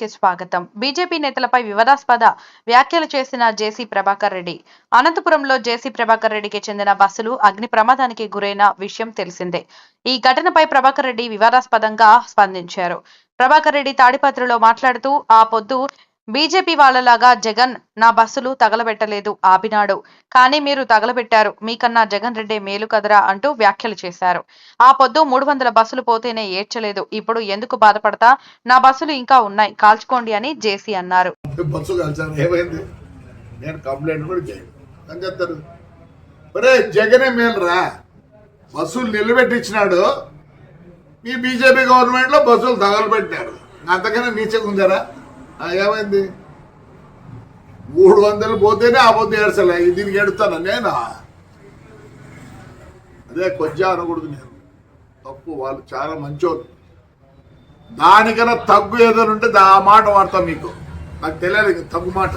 కి స్వాగతం. బీజేపీ నేతలపై వివాదాస్పద వ్యాఖ్యలు చేసిన జేసీ ప్రభాకర్ రెడ్డి. అనంతపురంలో జేసీ ప్రభాకర్ రెడ్డికి చెందిన బస్సులు అగ్ని ప్రమాదానికి గురైన విషయం తెలిసిందే. ఈ ఘటనపై ప్రభాకర్ రెడ్డి వివాదాస్పదంగా స్పందించారు. ప్రభాకర్ రెడ్డి తాడిపత్రిలో మాట్లాడుతూ ఆ పొద్దు బీజేపీ వాళ్ళలాగా జగన్ నా బస్సులు తగలబెట్టలేదు ఆపినాడు. కానీ మీరు తగలబెట్టారు. మీకన్నా జగన్ రెడ్డి మేలు కదరా అంటూ వ్యాఖ్యలు చేశారు. ఆ పొద్దు మూడు వందల బస్సులు పోతేనే ఏడ్చలేదు. ఇప్పుడు ఎందుకు బాధపడతా? నా బస్సులు ఇంకా ఉన్నాయి. కాల్చుకోండి అని జేసీ అన్నారు. జగనే మేలురా. బస్సులు నిలబెట్టించినాడు. మీ బీజేపీ గవర్నమెంట్లో బస్సులు తగలబెట్టారు. అంతకన్నా నీచకుందరా ఏమైంది మూడు వందలు పోతేనే ఆ పొద్దు ఏడ్చలే. దీనికి ఎడుతాను నేనా? అదే కొంచెం అనకూడదు నేను. తప్పు వాళ్ళు చాలా మంచోళ్ళు. దానికన్నా తగ్గు ఏదైనా ఉంటే దా- ఆ మాట వాడతాం మీకు. నాకు తెలియాలి తగ్గు మాట.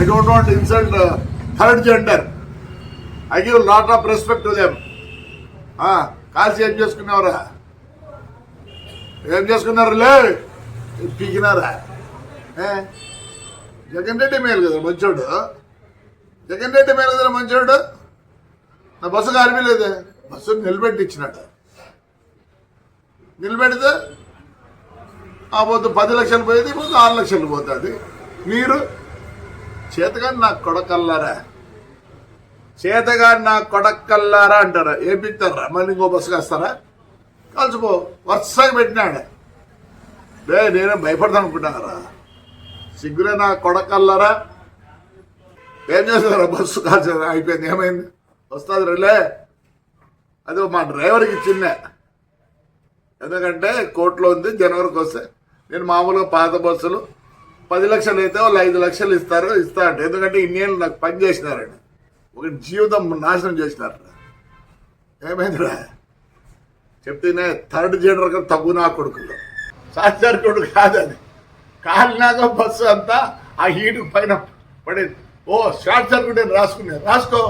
I don't want insult third gender I give lot of respect to them కాల్సి ఏం చేసుకున్నావురా ఏం చేసుకున్నారు లే పీకినారా? ఏ? జగన్ రెడ్డి మేలు కదా మంచోడు. జగన్ రెడ్డి మేలు కదా మంచోడు? నా బస్సు కారిపోలేదే బస్సు నిలబెట్టి ఇచ్చినాడు నిలబెడితే ఆ పొద్దు పది లక్షలు పోయేది ఇప్పుడు ఆరు లక్షలు పోతుంది. మీరు చేతగాని నాకు కొడకల్లారా? చేతగాని నాకు కొడకల్లారా అంటారా? ఏపిస్తారా మళ్ళీ ఇంకో బస్సు కాస్తారా? కలిసిపో వరుసగా పెట్టినాడు. రే నేనేం భయపడతాను అనుకుంటున్నారా సిగ్గురే నా కొడకల్లారా. ఏం చేస్తారా బస్సు కాల్చి అయిపోయింది ఏమైంది? వస్తుంది రిలే. అది మా డ్రైవర్కి ఇచ్చిందే. ఎందుకంటే కోర్టులో ఉంది జనవరికి వస్తే. నేను మామూలుగా పాత బస్సులు పది లక్షలు అయితే వాళ్ళు ఐదు లక్షలు ఇస్తారు ఇస్తా అంటే. ఎందుకంటే ఇన్నేళ్ళు నాకు పని చేసినారండి. ఒక జీవితం నాశనం చేసినారు. ఏమైందిరా? చెప్తేనే థర్డ్ జనరల్ తగ్గు నా కొడుకులు. సార్ రోడ్డు కాదు అది కాలినాక బస్సు అంతా ఆ హీటు పైన పడేది. ఓ షార్ట్ సర్క్యూట్ అని రాసుకునే రాసుకో.